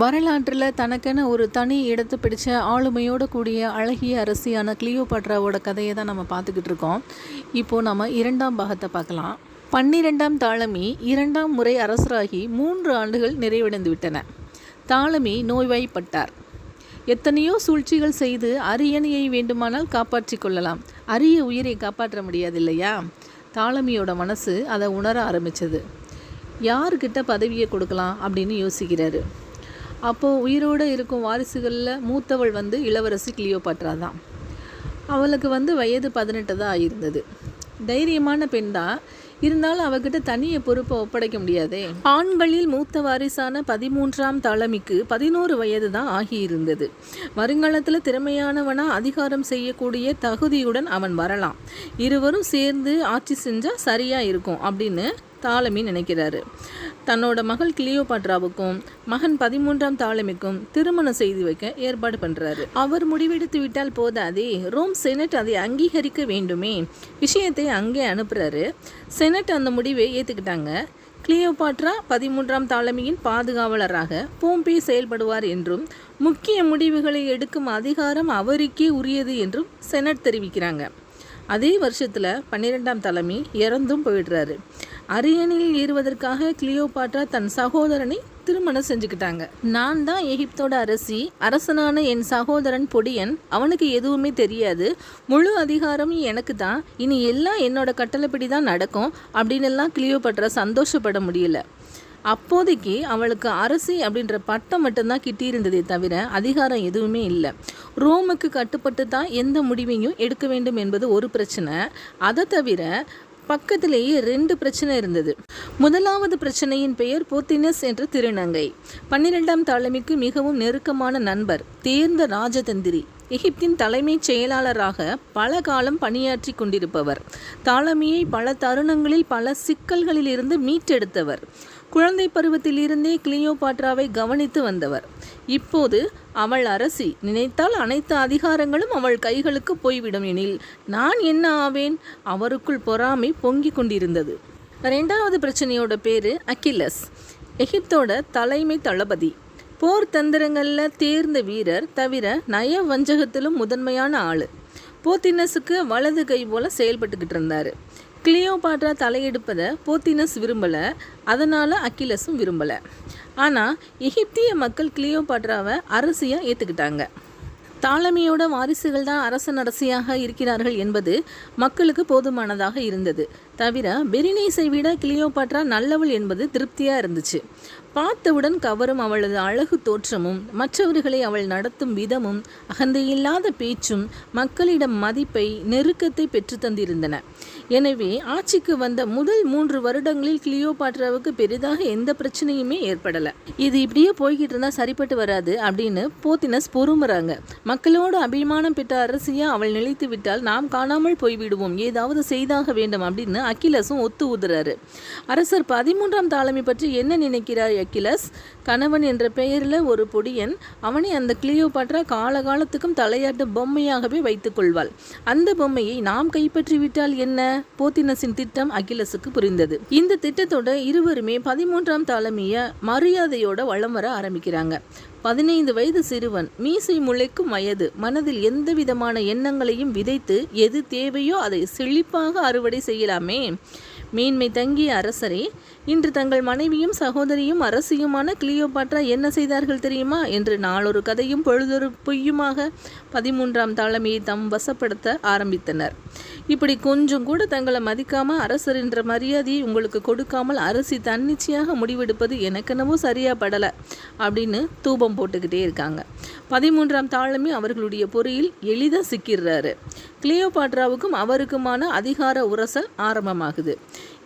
வரலாற்றில் தனக்கென ஒரு தனி இடத்தை பிடிச்ச ஆளுமையோட கூடிய அழகிய அரசியான கிளியோபாட்ராவோட கதையை தான் நம்ம பார்த்துக்கிட்டு இருக்கோம். இப்போது நம்ம இரண்டாம் பாகத்தை பார்க்கலாம். பன்னிரெண்டாம் தாளமி இரண்டாம் முறை அரசராகி மூன்று ஆண்டுகள் நிறைவடைந்து விட்டன. தாளமி நோய்வாய்ப்பட்டார். எத்தனையோ சூழ்ச்சிகள் செய்து அரியணையை வேண்டுமானால் காப்பாற்றிக் கொள்ளலாம். அரிய உயிரை காப்பாற்ற முடியாது இல்லையா? தாளமியோட மனசு அதை உணர ஆரம்பித்தது யாருக்கிட்ட பதவியை கொடுக்கலாம் அப்படின்னு யோசிக்கிறாரு. அப்போது உயிரோடு இருக்கும் வாரிசுகளில் மூத்தவள் வந்து இளவரசி கிளியோபாட்ரா தான். அவளுக்கு வந்து வயது பதினெட்டு தான் ஆகியிருந்தது தைரியமான பெண் தான். இருந்தாலும் அவகிட்ட தனிய பொறுப்பை ஒப்படைக்க முடியாதே. ஆண்களில் மூத்த வாரிசான பதிமூன்றாம் தலைமைக்கு பதினோரு வயது தான் ஆகியிருந்தது. வருங்காலத்தில் திறமையானவனா அதிகாரம் செய்யக்கூடிய தகுதியுடன் அவன் வரலாம். இருவரும் சேர்ந்து ஆட்சி செஞ்சால் சரியாக இருக்கும் அப்படின்னு தாலமி நினைக்கிறாரு. தன்னோட மகள் கிளியோபாட்ராவுக்கும் மகன் பதிமூன்றாம் தாலமிக்கும் திருமணம் செய்து வைக்க ஏற்பாடு பண்ணுறாரு அவர் முடிவெடுத்து விட்டால் போதாதே ரோம் செனட் அதை அங்கீகரிக்க வேண்டுமே. விஷயத்தை அங்கே அனுப்புகிறாரு செனட் அந்த முடிவை ஏற்றுக்கிட்டாங்க கிளியோபாட்ரா பதிமூன்றாம் தாலமியின் பாதுகாவலராக போம்பே செயல்படுவார் என்றும் முக்கிய முடிவுகளை எடுக்கும் அதிகாரம் அவருக்கே உரியது என்றும் செனட் தெரிவிக்கிறாங்க. அதே வருஷத்தில் பன்னிரெண்டாம் தலைமை இறந்தும் போயிடுறாரு. அரியணையில் ஏறுவதற்காக கிளியோபாட்ரா தன் சகோதரனை திருமணம் செஞ்சுக்கிட்டாங்க. நான் தான் எகிப்தோட அரசி அரசனான என் சகோதரன் பொடியன் அவனுக்கு எதுவுமே தெரியாது. முழு அதிகாரமும் எனக்கு தான். இனி எல்லாம் என்னோட கட்டளைப்படி தான் நடக்கும் அப்படின்னு எல்லாம் கிளியோபாட்ரா சந்தோஷப்பட முடியல. அப்போதைக்கு அவளுக்கு அரசி அப்படின்ற பட்டம் மட்டும்தான் கிட்டியிருந்ததே தவிர அதிகாரம் எதுவுமே இல்லை. ரோமுக்கு கட்டுப்பட்டு தான் எந்த முடிவையும் எடுக்க வேண்டும் என்பது ஒரு பிரச்சனை. அதை தவிர பக்கத்திலேயே ரெண்டு பிரச்சனை இருந்தது. முதலாவது பிரச்சனையின் பெயர் போத்தினஸ் என்ற திருநங்கை. பன்னிரெண்டாம் தலைமைக்கு மிகவும் நெருக்கமான நண்பர் தேர்ந்த ராஜதந்திரி. எகிப்தின் தலைமைச் செயலாளராக பல காலம் பணியாற்றி கொண்டிருப்பவர். தாலமியை பல தருணங்களில் பல சிக்கல்களில் இருந்து மீட்டெடுத்தவர். குழந்தை பருவத்திலிருந்தே கிளியோபாட்ராவை கவனித்து வந்தவர். இப்போது அவள் அரசி. நினைத்தால் அனைத்து அதிகாரங்களும் அவள் கைகளுக்கு போய்விடும் எனில் நான் என்ன ஆவேன்? அவருக்குள் பொறாமை பொங்கிக் கொண்டிருந்தது. ரெண்டாவது பிரச்சனையோட பேரு அக்கிலஸ் எகிப்தோட தலைமை தளபதி. போர் தந்திரங்களில் தேர்ந்த வீரர் தவிர நய வஞ்சகத்திலும் முதன்மையான ஆள். போத்தினஸுக்கு வலது கை போல செயல்பட்டுக்கிட்டு இருந்தார். கிளியோபாட்ரா தலையெடுப்பதை போத்தினஸ் விரும்பலை அதனால் அக்கிலஸும் விரும்பலை. ஆனால் எகிப்திய மக்கள் கிளியோபாட்ராவை அரசியாக ஏற்றுக்கிட்டாங்க தாளமியோட வாரிசுகள் தான் அரசன் அரசியாக இருக்கிறார்கள் என்பது மக்களுக்கு போதுமானதாக இருந்தது. தவிர பெரினேஸை விட கிளியோபாட்ரா நல்லவள் என்பது திருப்தியாக இருந்துச்சு. பார்த்தவுடன் கவரும் அவளது அழகு தோற்றமும் மற்றவர்களை அவள் நடத்தும் விதமும் அகந்தையில்லாத பேச்சும் மக்களிடம் மதிப்பை நெருக்கத்தை பெற்றுத்தந்திருந்தன எனவே ஆட்சிக்கு வந்த முதல் மூன்று வருடங்களில் கிளியோபாட்ராவுக்கு பெரிதாக எந்த பிரச்சனையுமே ஏற்படலை. இது இப்படியே போய்கிட்டு இருந்தால் சரிப்பட்டு வராது அப்படின்னு போத்தினஸ் பொறுமுறாங்க. மக்களோடு அபிமானம் பெற்ற அரசியா அவள் நிலைத்து விட்டால் நாம் காணாமல் போய்விடுவோம். ஏதாவது செய்தாக வேண்டும் அப்படின்னு அகிலஸும் ஒத்து ஊதுறாரு அரசர் பதிமூன்றாம் தாளமை பற்றி என்ன நினைக்கிறார் அகிலஸ்? கணவன் என்ற பெயரில் ஒரு பொடியன் அவனை அந்த கிளியோபாட்ரா காலகாலத்துக்கும் தலையாட்டு பொம்மையாகவே வைத்துக் கொள்வாள். அந்த பொம்மையை நாம் கைப்பற்றி விட்டால் என்ன? போத்தினஸின் திட்டம் அகிலஸுக்கு புரிந்தது. இந்த திட்டத்தோட இருவருமே பதிமூன்றாம் தாளமிய மரியாதையோட வளம் வர ஆரம்பிக்கிறாங்க. பதினைந்து வயது சிறுவன் மீசை முளைக்கும் வயது மனதில் எந்த விதமான எண்ணங்களையும் விதைத்து எது தேவையோ அதை செழிப்பாக அறுவடை செய்யலாமே. மேன்மை தங்கிய அரசரே இன்று தங்கள் மனைவியும் சகோதரியும் அரசியுமான கிளியோபாட்ரா என்ன செய்தார்கள் தெரியுமா? என்று நாளொரு கதையும் பொழுதொரு பொய்யுமாக பதிமூன்றாம் தலைமையை தம் வசப்படுத்த ஆரம்பித்தனர். இப்படி கொஞ்சம் கூட தங்களை மதிக்காம அரசர் என்ற மரியாதையை உங்களுக்கு கொடுக்காமல் அரசி தன்னிச்சையாக முடிவெடுப்பது எனக்கெனவோ சரியா படலை அப்படின்னு தூபம் போட்டுக்கிட்டே இருக்காங்க. பதிமூன்றாம் தாளமே அவர்களுடைய பொறியில் எளிதாக சிக்கிடுறாரு கிளியோபாட்ராவுக்கும் அவருக்குமான அதிகார உரசல் ஆரம்பமாகுது.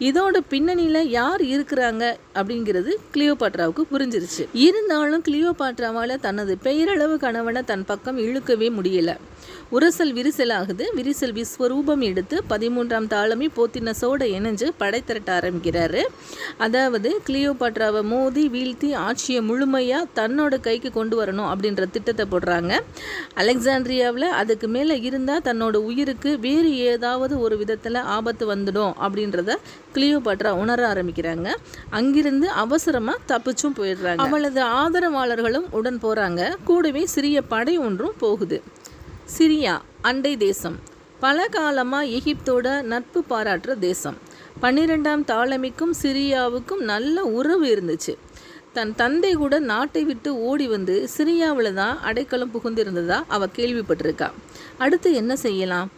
இதோட பின்னணியில் யார் இருக்கிறாங்க அப்படிங்கிறது கிளியோபாட்ராவுக்கு புரிஞ்சிருச்சு. இருந்தாலும் கிளியோபாட்ராவால் தனது பெயரளவு கணவனை தன் பக்கம் இழுக்கவே முடியலை. உரசல் விரிசல் ஆகுது விரிசல் விஸ்வரூபம் எடுத்து பதிமூன்றாம் தாளமி போத்தினஸோட இணைஞ்சு படை திரட்ட ஆரம்பிக்கிறாரு. அதாவது கிளியோபாட்ராவை மோதி வீழ்த்தி ஆட்சியை முழுமையாக தன்னோட கைக்கு கொண்டு வரணும் அப்படின்ற திட்டத்தை போடுறாங்க. அலெக்சாண்ட்ரியாவில் அதுக்கு மேலே இருந்தால் தன்னோட உயிருக்கு வேறு ஏதாவது ஒரு விதத்தில் ஆபத்து வந்துடும் அப்படின்றத கிளியோபாட்ரா உணர ஆரம்பிக்கிறாங்க. அங்கிருந்து அவசரமாக தப்பிச்சும் போயிடுறாங்க. அவளது ஆதரவாளர்களும் உடன் போகிறாங்க கூடவே சிறிய படை ஒன்றும் போகுது. சிரியா அண்டை தேசம். பல காலமாக எகிப்தோட நட்பு பாராட்டுற தேசம். பன்னிரெண்டாம் தாளமிக்கும் சிரியாவுக்கும் நல்ல உறவு இருந்துச்சு. தன் தந்தை கூட நாட்டை விட்டு ஓடி வந்து சிரியாவில் தான் அடைக்கலம் புகுந்திருந்ததா அவள் கேள்விப்பட்டிருக்கா. அடுத்து என்ன செய்யலாம்?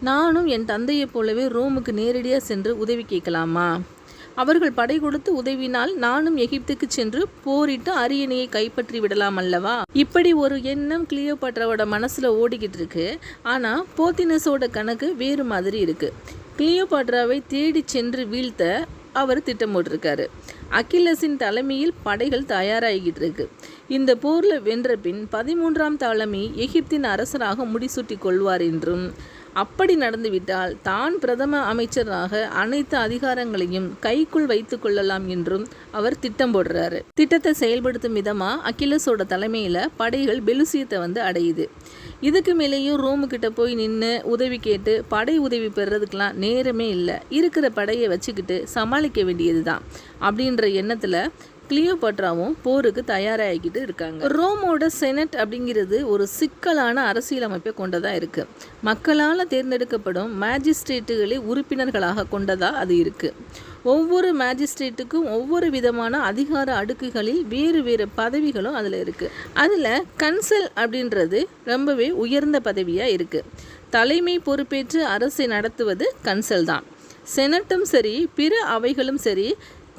நானும் என் தந்தையைப் போலவே ரோமுக்கு நேரடியாக சென்று உதவி கேட்கலாமா? அவர்கள் படை கொடுத்து உதவினால் நானும் எகிப்துக்கு சென்று போரிட்டு அரியணையை கைப்பற்றி விடலாம் அல்லவா? இப்படி ஒரு எண்ணம் கிளியோபாட்ராவோட மனசுல ஓடிக்கிட்டு இருக்கு. ஆனா போத்தினஸோட கணக்கு வேறு மாதிரி இருக்கு. கிளியோபாட்ராவை தேடி சென்று வீழ்த்த அவர் திட்டமிட்டிருக்காரு. அகிலஸின் தலைமையில் படைகள் தயாராகிட்டு இருக்கு. இந்த போர்ல வென்ற பின் பதிமூன்றாம் தலைமை எகிப்தின் அரசராக முடிசூட்டி கொள்வார் என்றும் அப்படி நடந்துவிட்டால் தான் பிரதம அமைச்சராக அனைத்து அதிகாரங்களையும் கைக்குள் வைத்து கொள்ளலாம் என்றும் அவர் திட்டம் போடுறாரு. திட்டத்தை செயல்படுத்தும் விதமா அகிலஸோட தலைமையில படைகள் பெலுசியத்தை வந்து அடையுது. இதுக்கு மேலேயும் ரோமு கிட்ட போய் நின்று உதவி கேட்டு படை உதவி பெறுறதுக்கெலாம் நேரமே இல்லை. இருக்கிற படையை வச்சுக்கிட்டு சமாளிக்க வேண்டியது தான் அப்படின்ற எண்ணத்தில் கிளியோபட்ராவும் போருக்கு தயாராகிக்கிட்டு இருக்காங்க. ரோமோட செனட் அப்படிங்கிறது ஒரு சிக்கலான அரசியலமைப்பை கொண்டதாக இருக்குது மக்களால் தேர்ந்தெடுக்கப்படும் மேஜிஸ்ட்ரேட்டுகளை உறுப்பினர்களாக கொண்டதாக அது இருக்குது ஒவ்வொரு மேஜிஸ்ட்ரேட்டுக்கும் ஒவ்வொரு விதமான அதிகார அடுக்குகளில் வேறு வேறு பதவிகளும் அதில் இருக்குது அதில் கன்சல் அப்படின்றது ரொம்பவே உயர்ந்த பதவியாக இருக்குது தலைமை பொறுப்பேற்று அரசை நடத்துவது கன்சல் தான். செனட்டும் சரி பிற அவைகளும் சரி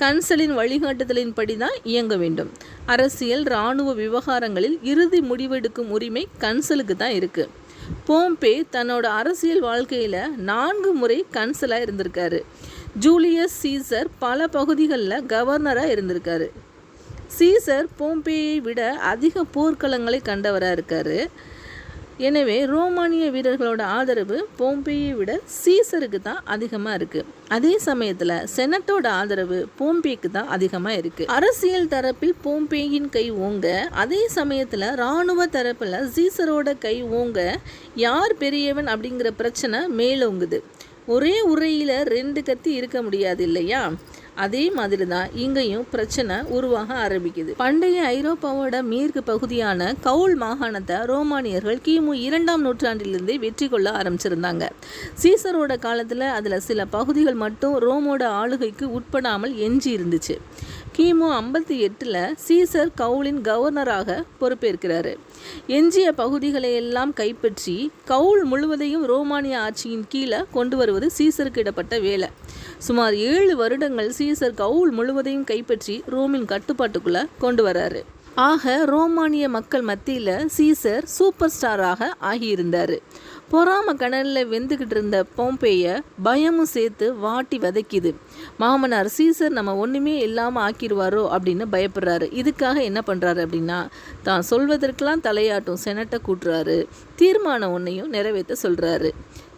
கன்சலின் வழிகாட்டுதலின்படி தான் இயங்க வேண்டும். அரசியல் இராணுவ விவகாரங்களில் இறுதி முடிவெடுக்கும் உரிமை கன்சலுக்கு தான் இருக்குது போம்பே தன்னோட அரசியல் வாழ்க்கையில் நான்கு முறை கன்சலாக இருந்திருக்காரு. ஜூலியஸ் சீசர் பல பகுதிகளில் கவர்னராக இருந்திருக்காரு. சீசர் போம்பேயை விட அதிக போர்க்களங்களை கண்டவராக இருக்கார். எனவே ரோமானிய வீரர்களோட ஆதரவு போம்பேயை விட சீசருக்கு தான் அதிகமாக இருக்குது அதே சமயத்தில் செனட்டோட ஆதரவு போம்பேக்கு தான் அதிகமாக இருக்குது அரசியல் தரப்பில் போம்பேயின் கை ஓங்க அதே சமயத்தில் இராணுவ தரப்பில் சீசரோட கை ஓங்க யார் பெரியவன் அப்படிங்கிற பிரச்சனை மேலோங்குது. ஒரே உரையில் ரெண்டு கத்தி இருக்க முடியாது இல்லையா? அதே மாதிரி தான் இங்கேயும் பிரச்சனை உருவாக ஆரம்பிக்குது. பண்டைய ஐரோப்பாவோட மேற்கு பகுதியான கவுல் மாகாணத்தை ரோமானியர்கள் கிமு இரண்டாம் நூற்றாண்டிலிருந்தே வெற்றி கொள்ள ஆரம்பிச்சிருந்தாங்க. சீசரோட காலத்தில் அதில் சில பகுதிகள் மட்டும் ரோமோட ஆளுகைக்கு உட்படாமல் எஞ்சி இருந்துச்சு கிமு ஐம்பத்தி எட்டில் சீசர் கவுலின் கவர்னராக பொறுப்பேற்கிறாரு. எஞ்சிய பகுதிகளை எல்லாம் கைப்பற்றி கவுல் முழுவதையும் ரோமானிய ஆட்சியின் கீழே கொண்டு வருவது சீசருக்கு இடப்பட்ட வேலை. சுமார் ஏழு வருடங்கள் சீசர் கவுல் முழுவதையும் கைப்பற்றி ரோமின் கட்டுப்பாட்டுக்குள்ளே கொண்டு வராரு. ஆக ரோமானிய மக்கள் மத்தியில் சீசர் சூப்பர் ஸ்டாராக ஆகியிருந்தார். பொறாம கடலில் வெந்துக்கிட்டு இருந்த போம்பேயை பயமும் சேர்த்து வாட்டி வதக்கிது. மாமனார் சீசர் நம்ம ஒன்றுமே இல்லாமல் ஆக்கிடுவாரோ அப்படின்னு பயப்படுறாரு. இதுக்காக என்ன பண்ணுறாரு அப்படின்னா தான் சொல்வதற்கெல்லாம் தலையாட்டும் செனட்டை கூட்டுறாரு. தீர்மானம் ஒன்றையும் நிறைவேற்ற சொல்கிறாரு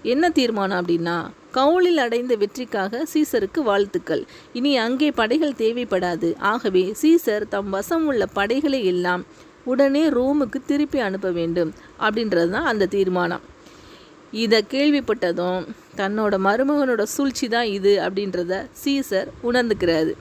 என்ன தீர்மானம் அப்படின்னா கவுளில் அடைந்த வெற்றிக்காக சீசருக்கு வாழ்த்துக்கள். இனி அங்கே படைகள் தேவைப்படாது. ஆகவே சீசர் தம் வசம் உள்ள படைகளை எல்லாம் உடனே ரோமுக்கு திருப்பி அனுப்ப வேண்டும் அப்படின்றது தான் அந்த தீர்மானம். இதை கேள்விப்பட்டதும் தன்னோட மருமகனோட சூழ்ச்சி தான் இது அப்படின்றத சீசர் உணர்ந்துக்கிறாரு.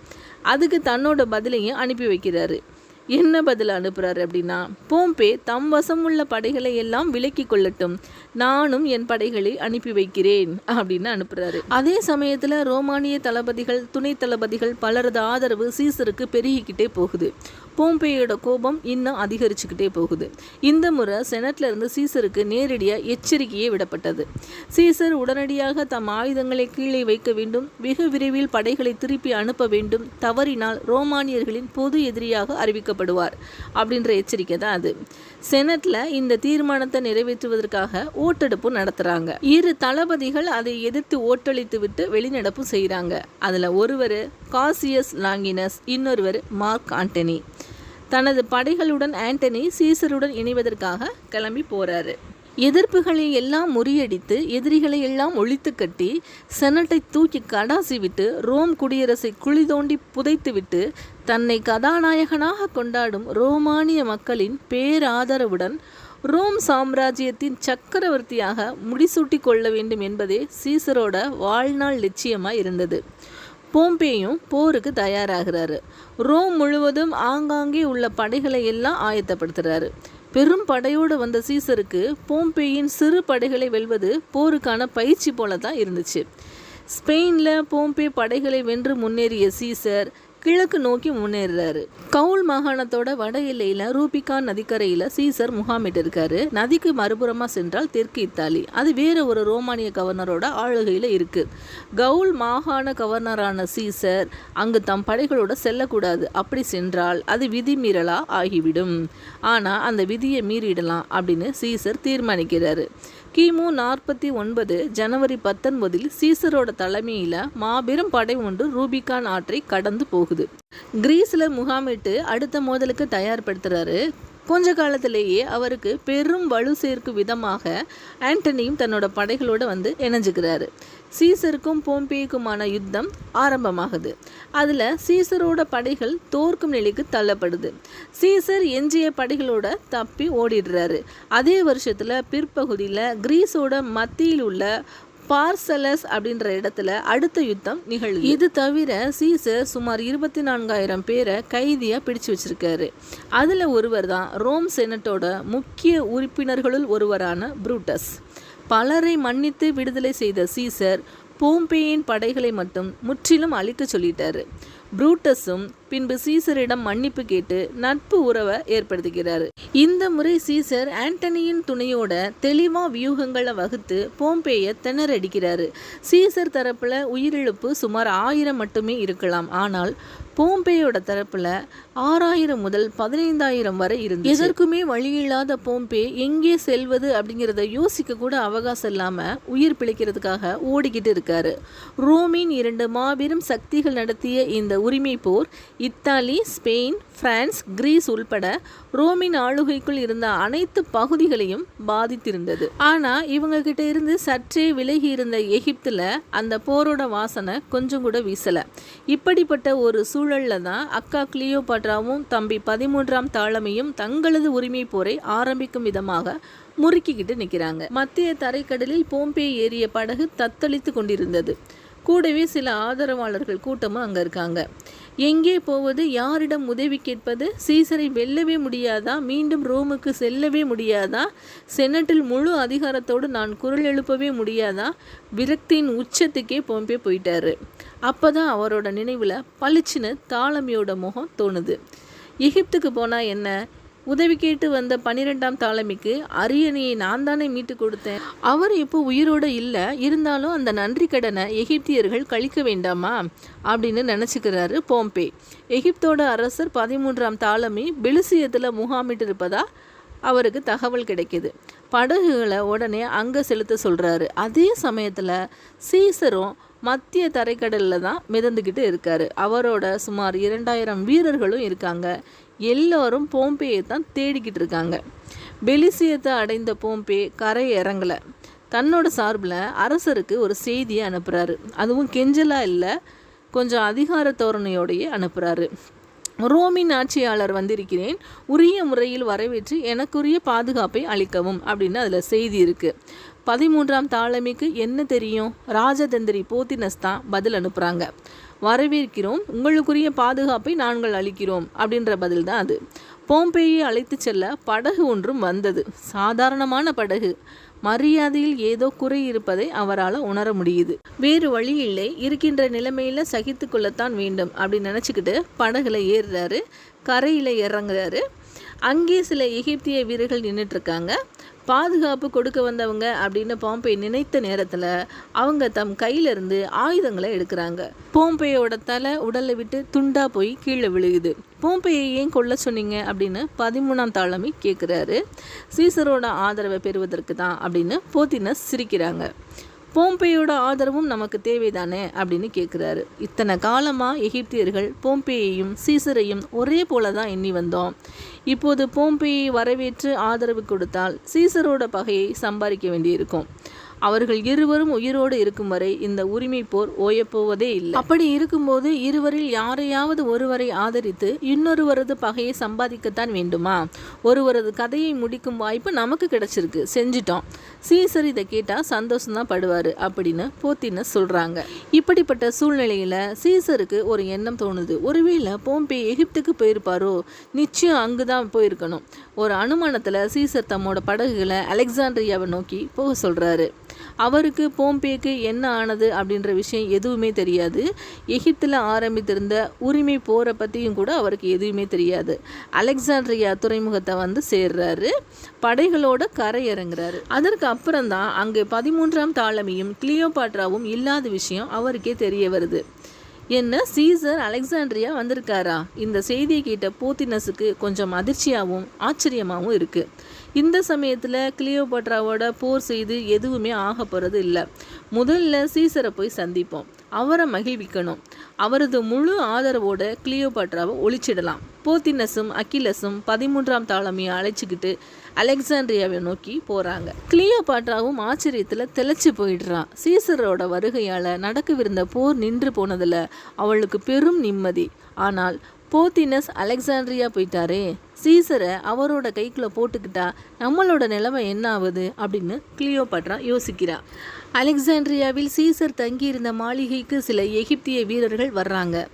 அதுக்கு தன்னோட பதிலையும் அனுப்பி வைக்கிறாரு. என்ன பதில் அனுப்புகிறார் அப்படின்னா போம்பே தம் வசம் உள்ள படைகளை எல்லாம் விலக்கி கொள்ளட்டும். நானும் என் படைகளை அனுப்பி வைக்கிறேன் அப்படின்னு அனுப்புகிறாரு அதே சமயத்தில் ரோமானிய தளபதிகள் துணை தளபதிகள் பலரது ஆதரவு சீசருக்கு பெருகிக்கிட்டே போகுது. போம்பேயோட கோபம் இன்னும் அதிகரிச்சுக்கிட்டே போகுது. இந்த முறை செனட்ல இருந்து சீசருக்கு நேரடியாக எச்சரிக்கையே விடப்பட்டது. சீசர் உடனடியாக தம் ஆயுதங்களை கீழே வைக்க வேண்டும் வெகு விரைவில் படைகளை திருப்பி அனுப்ப வேண்டும் தவறினால் ரோமானியர்களின் பொது எதிரியாக அறிவிக்கப்படுவார் அப்படின்ற எச்சரிக்கை தான் அது. செனட்ல இந்த தீர்மானத்தை நிறைவேற்றுவதற்காக ஓட்டெடுப்பு நடத்துறாங்க. இரு தளபதிகள் அதை எதிர்த்து ஓட்டளித்து விட்டு வெளிநடப்பு செய்கிறாங்க அதில் ஒருவர் காசியஸ் லாங்கினஸ் இன்னொருவர் மார்க் ஆண்டனி. தனது படைகளுடன் ஆண்டனி சீசருடன் இணைவதற்காக கிளம்பி போகிறாரு எதிர்ப்புகளை எல்லாம் முறியடித்து எதிரிகளை எல்லாம் ஒழித்து கட்டி செனட்டை தூக்கி கடாசி விட்டு ரோம் குடியரசை குழி தோண்டி புதைத்துவிட்டு தன்னை கதாநாயகனாக கொண்டாடும் ரோமானிய மக்களின் பேராதரவுடன் ரோம் சாம்ராஜ்யத்தின் சக்கரவர்த்தியாக முடிசூட்டி கொள்ள வேண்டும் என்பதே சீசரோட வாழ்நாள் லட்சியமாக இருந்தது. போம்பேயும் போருக்கு தயாராகிறாரு. ரோம் முழுவதும் ஆங்காங்கே உள்ள படைகளை எல்லாம் ஆயத்தப்படுத்துகிறாரு பெரும் படையோடு வந்த சீசருக்கு போம்பேயின் சிறு படைகளை வெல்வது போருக்கான பயிற்சி போல தான் இருந்துச்சு. ஸ்பெயினில் போம்பே படைகளை வென்று முன்னேறிய சீசர் கிழக்கு நோக்கி முன்னேறுறாரு. கவுல் மாகாணத்தோட வட எல்லையில் ரூபிகான் நதிக்கரையில் சீசர் முகாமிட்டு இருக்காரு. நதிக்கு மறுபுறமாக சென்றால் தெற்கு இத்தாலி. அது வேற ஒரு ரோமானிய கவர்னரோட ஆளுகையில் இருக்கு. கவுல் மாகாண கவர்னரான சீசர் அங்கு தம் படைகளோட செல்லக்கூடாது. அப்படி சென்றால் அது விதிமீறலா ஆகிவிடும். ஆனால் அந்த விதியை மீறிடலாம் அப்படின்னு சீசர் தீர்மானிக்கிறாரு. கிமு நாற்பத்தி ஒன்பது ஜனவரி பத்தொன்பதில் சீசரோட தலைமையில் மாபெரும் படை ஒன்று ரூபிகான் ஆற்றை கடந்து போகுது. கிரீஸில் முகாமிட்டு அடுத்த மோதலுக்கு தயார்படுத்துகிறாரு கொஞ்ச காலத்திலேயே அவருக்கு பெரும் வலு சேர்க்கும் விதமாக ஆண்டனியும் தன்னோட படைகளோடு வந்து இணைஞ்சுக்கிறாரு. சீசருக்கும் போம்பேக்குமான யுத்தம் ஆரம்பமாகுது. அதில் சீசரோட படைகள் தோற்கும் நிலைக்கு தள்ளப்படுது. சீசர் எஞ்சிய படைகளோட தப்பி ஓடிடுறாரு. அதே வருஷத்தில் பிற்பகுதியில் கிரீஸோட மத்தியில் உள்ள பார்சலஸ் அப்படின்ற இடத்துல அடுத்த யுத்தம் நிகழுது. இது தவிர சீசர் சுமார் இருபத்தி நான்காயிரம் பேரை கைதியாக பிடிச்சு வச்சிருக்காரு. அதில் ஒருவர் தான் ரோம் செனட்டோட முக்கிய உறுப்பினர்களுள் ஒருவரான புரூட்டஸ். பலரை மன்னித்து விடுதலை செய்த சீசர் போம்பேயின் படைகளை மட்டும் முற்றிலும் அழிக்க சொல்லிட்டாரு. புரூட்டஸும் பின்பு சீசரிடம் மன்னிப்பு கேட்டு நட்பு உறவை ஏற்படுத்துகிறாரு. இந்த முறை சீசர் ஆண்டனியின் துணையோட தெளிவா வியூகங்களை வகுத்து போம்பேயை திணறடிக்கிறாரு. சீசர் தரப்புல உயிரிழப்பு சுமார் ஆயிரம் மட்டுமே இருக்கலாம். ஆனால் போம்பேயோட தரப்புல ஆறாயிரம் முதல் பதினைந்தாயிரம் வரை இருந்து எதற்குமே வழியில்லாத போம்பே எங்கே செல்வது அப்படிங்கிறத யோசிக்க கூட அவகாசம் இல்லாம உயிர் பிழைக்கிறதுக்காக ஓடிக்கிட்டு இருக்காரு. ரோமின் இரண்டு மாபெரும் சக்திகள் நடத்திய இந்த உரிமை போர் இத்தாலி ஸ்பெயின் பிரான்ஸ் கிரீஸ் உள்பட ரோமின் ஆளுகைக்குள் இருந்த அனைத்து பகுதிகளையும் பாதித்திருந்தது. ஆனா இவங்க கிட்ட இருந்து சற்றே விலகி இருந்த எகிப்துல அந்த போரோட வாசனை கொஞ்சம் கூட வீசல. இப்படிப்பட்ட ஒரு சூழலில் தான் அக்கா கிளியோபாட்ராவும் தம்பி பதிமூன்றாம் தாளமையும் தங்களது உரிமை போரை ஆரம்பிக்கும் விதமாக முறுக்கிக்கிட்டு நிற்கிறாங்க. மத்திய தரைக்கடலில் போம்பே ஏறிய படகு தத்தளித்து கொண்டிருந்தது. கூடவே சில ஆதரவாளர்கள் கூட்டமும் அங்கே இருக்காங்க. எங்கே போவது யாரிடம் உதவி கேட்பது சீசரை வெல்லவே முடியாதா மீண்டும் ரோமுக்கு செல்லவே முடியாதா செனட்டில் முழு அதிகாரத்தோடு நான் குரல் எழுப்பவே முடியாதா விரக்தியின் உச்சத்துக்கே போம்பே போயிட்டாரு. அப்போ தான் அவரோட நினைவில் பளிச்சுன்னு தாளமியோட முகம் தோணுது. எகிப்துக்கு போனால் என்ன? உதவி கேட்டு வந்த பன்னிரெண்டாம் தாளமிக்கு அரியணையை நான் தானே மீட்டு கொடுத்தேன். அவர் இப்போ உயிரோடு இல்லை இருந்தாலும் அந்த நன்றி கடனை எகிப்தியர்கள் கழிக்க வேண்டாமா? அப்படின்னு நினச்சிக்கிறாரு போம்பே. எகிப்தோட அரசர் பதிமூன்றாம் தாளமி பெலிசியத்தில் முகாமிட்டிருப்பதா அவருக்கு தகவல் கிடைக்கிது. படகுகளை உடனே அங்கே செலுத்த சொல்கிறாரு அதே சமயத்தில் சீசரும் மத்திய தரைக்கடலில் தான் மிதந்துக்கிட்டு இருக்காரு. அவரோட சுமார் இரண்டாயிரம் வீரர்களும் இருக்காங்க. எல்லோரும் போம்பேயை தான் தேடிக்கிட்டு இருக்காங்க. பெலிசியத்தை அடைந்த போம்பே கரை இறங்கலை. தன்னோட சார்பில் அரசருக்கு ஒரு செய்தியை அனுப்புகிறாரு அதுவும் கெஞ்சலாக இல்லை கொஞ்சம் அதிகார தோரணையோடையே அனுப்புகிறாரு ரோமின் ஆட்சியாளர் வந்திருக்கிறேன் உரிய முறையில் வரவேற்று எனக்குரிய பாதுகாப்பை அளிக்கவும் அப்படின்னு அதில் செய்தி இருக்குது பதிமூன்றாம் தாளமிக்கு என்ன தெரியும்? ராஜதந்திரி போத்தினஸ் தான் பதில் அனுப்புகிறாங்க வரவேற்கிறோம். உங்களுக்குரிய பாதுகாப்பை நாங்கள் அளிக்கிறோம் அப்படின்ற பதில் தான் அது. போம்பேயை அழைத்து செல்ல படகு ஒன்றும் வந்தது. சாதாரணமான படகு. மரியாதையில் ஏதோ குறை இருப்பதை அவரால் உணர முடியுது. வேறு வழி இல்லை. இருக்கின்ற நிலைமையில் சகித்து கொள்ளத்தான் வேண்டும் அப்படின்னு நினச்சிக்கிட்டு படகுல ஏறுறாரு. கரையில் இறங்குறாரு. அங்கே சில எகிப்திய வீரர்கள் நின்றுட்டுருக்காங்க பாதுகாப்பு கொடுக்க வந்தவங்க அப்படின்னு பாம்பே நினைத்த நேரத்தில் அவங்க தம் கையிலிருந்து ஆயுதங்களை எடுக்கிறாங்க. போம்பேயோட தலை உடலை விட்டு துண்டா போய் கீழே விழுகுது. போம்பேயை ஏன் கொல்ல சொன்னீங்க அப்படின்னு பதிமூணாம் தாளமி கேட்குறாரு சீசரோட ஆதரவை பெறுவதற்கு தான் அப்படின்னு போத்தினஸ் சிரிக்கிறாங்க. போம்பேயோட ஆதரவும் நமக்கு தேவைதானே அப்படின்னு கேட்குறாரு இத்தனை காலமாக எகிப்தியர்கள் போம்பேயையும் சீசரையும் ஒரே போல தான் எண்ணி வந்தோம். இப்போது போம்பேயை வரவேற்று ஆதரவு கொடுத்தால் சீசரோட பகையை சம்பாதிக்க வேண்டியிருக்கும். அவர்கள் இருவரும் உயிரோடு இருக்கும் வரை இந்த உரிமை போர் ஓயப்போவதே இல்லை. அப்படி இருக்கும்போது இருவரில் யாரையாவது ஒருவரை ஆதரித்து இன்னொருவரது பகையை சம்பாதிக்கத்தான் வேண்டுமா? ஒருவரது கதையை முடிக்கும் வாய்ப்பு நமக்கு கிடைச்சிருக்கு. செஞ்சிட்டோம். சீசர் இதை கேட்டால் சந்தோஷம்தான் படுவார் அப்படின்னு போத்தின்னு சொல்கிறாங்க இப்படிப்பட்ட சூழ்நிலையில் சீசருக்கு ஒரு எண்ணம் தோணுது. ஒருவேளை போம்பே எகிப்துக்கு போயிருப்பாரோ? நிச்சயம் அங்கு தான் போயிருக்கணும். ஒரு அனுமானத்தில் சீசர் தம்மோட படகுகளை அலெக்சாண்ட்ரியாவை நோக்கி போக சொல்கிறாரு அவருக்கு போம்பேக்கு என்ன ஆனது அப்படின்ற விஷயம் எதுவுமே தெரியாது. எகிப்தில் ஆரம்பித்திருந்த உரிமை போரை பற்றியும் கூட அவருக்கு எதுவுமே தெரியாது. அலெக்சாண்ட்ரியா துறைமுகத்தை வந்து சேர்றாரு. படைகளோட கரை இறங்குறாரு அதற்கு அப்புறம் தான் அங்கே பதிமூன்றாம் தாளமியும் கிளியோபாட்ராவும் இல்லாத விஷயம் அவருக்கே தெரிய வருது. என்ன? சீசர் அலெக்சாண்ட்ரியா வந்திருக்காரா? இந்த செய்தியை கேட்ட போத்தினஸுக்கு கொஞ்சம் அதிர்ச்சியாகவும் ஆச்சரியமாகவும் இருக்குது இந்த சமயத்தில் கிளியோபட்ராவோட போர் செய்து எதுவுமே ஆக போகிறது இல்லை. முதல்ல சீசரை போய் சந்திப்போம். அவரை மகிழ்விக்கணும். அவரது முழு ஆதரவோட கிளியோபாட்ராவை ஒழிச்சிடலாம். போத்தினஸும் அக்கிலஸும் பதிமூன்றாம் தாளமையை அழைச்சிக்கிட்டு அலெக்சாண்ட்ரியாவை நோக்கி போகிறாங்க கிளியோபாட்ராவும் ஆச்சரியத்தில் தெளிச்சு போயிடுறான். சீசரோட வருகையால் நடக்கவிருந்த போர் நின்று போனதில் அவளுக்கு பெரும் நிம்மதி. ஆனால் போத்தினஸ் அலெக்சாண்ட்ரியா போயிட்டாரே. சீசரை அவரோட கைக்குள்ளே போட்டுக்கிட்டா நம்மளோட நிலைமை என்ன ஆகுது அப்படின்னு கிளியோபாட்ரா யோசிக்கிறா. அலெக்சாண்ட்ரியாவில் சீசர் தங்கியிருந்த மாளிகைக்கு சில எகிப்திய வீரர்கள் வர்றாங்க.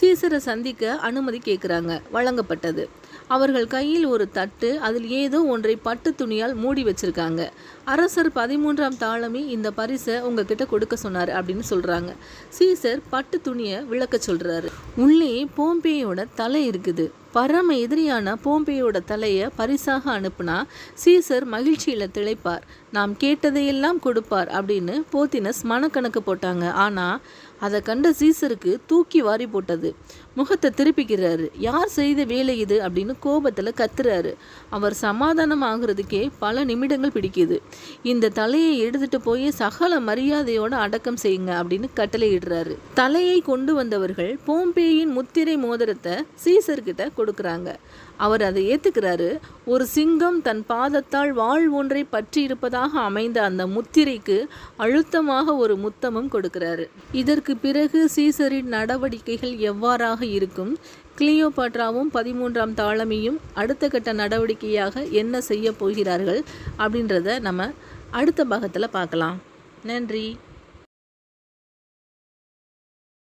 சீசரை சந்திக்க அனுமதி கேட்குறாங்க வழங்கப்பட்டது. அவர்கள் கையில் ஒரு தட்டு அதில் ஏதோ ஒன்றை பட்டு துணியால் மூடி வச்சிருக்காங்க. அரசர் பதிமூன்றாம் தாளமி இந்த பரிசை உங்ககிட்ட கொடுக்க சொன்னார் அப்படின்னு சொல்கிறாங்க சீசர் பட்டு துணியை விளக்க சொல்கிறாரு உள்ளே போம்பேயோட தலை இருக்குது. பரம எதிரியான போம்பேயோட தலையை பரிசாக அனுப்புனா சீசர் மகிழ்ச்சியில் திளைப்பார். நாம் கேட்டதையெல்லாம் கொடுப்பார் அப்படின்னு போத்தினஸ் மனக்கணக்கு போட்டாங்க. ஆனால் அதை கண்ட சீசருக்கு தூக்கி வாரி போட்டது. முகத்தை திருப்பிக்கிறாரு. யார் செய்த வேலை இது? அப்படின்னு கோபத்தில் கத்துறாரு. அவர் சமாதானம் ஆகுறதுக்கே பல நிமிடங்கள் பிடிக்குது. இந்த தலையை எடுத்துட்டு போய் சகல மரியாதையோடு அடக்கம் செய்யுங்க அப்படின்னு கட்டளையிடுறாரு. தலையை கொண்டு வந்தவர்கள் போம்பேயின் முத்திரை மோதிரத்தை சீசர்கிட்ட கொடுக்குறாங்க. அவர் அதை ஏற்றுக்கிறாரு ஒரு சிங்கம் தன் பாதத்தால் வாழ் ஒன்றை பற்றி இருப்பதாக அமைந்த அந்த முத்திரைக்கு அழுத்தமாக ஒரு முத்தமும் கொடுக்கிறாரு. இதற்கு பிறகு சீசரின் நடவடிக்கைகள் எவ்வாறாக இருக்கும். கிளியோபாட்ராவும் பதிமூன்றாம் தாளமியும் அடுத்த கட்ட நடவடிக்கையாக என்ன செய்ய போகிறார்கள் அப்படின்றத நம்ம அடுத்த பாகத்தில் பார்க்கலாம். நன்றி.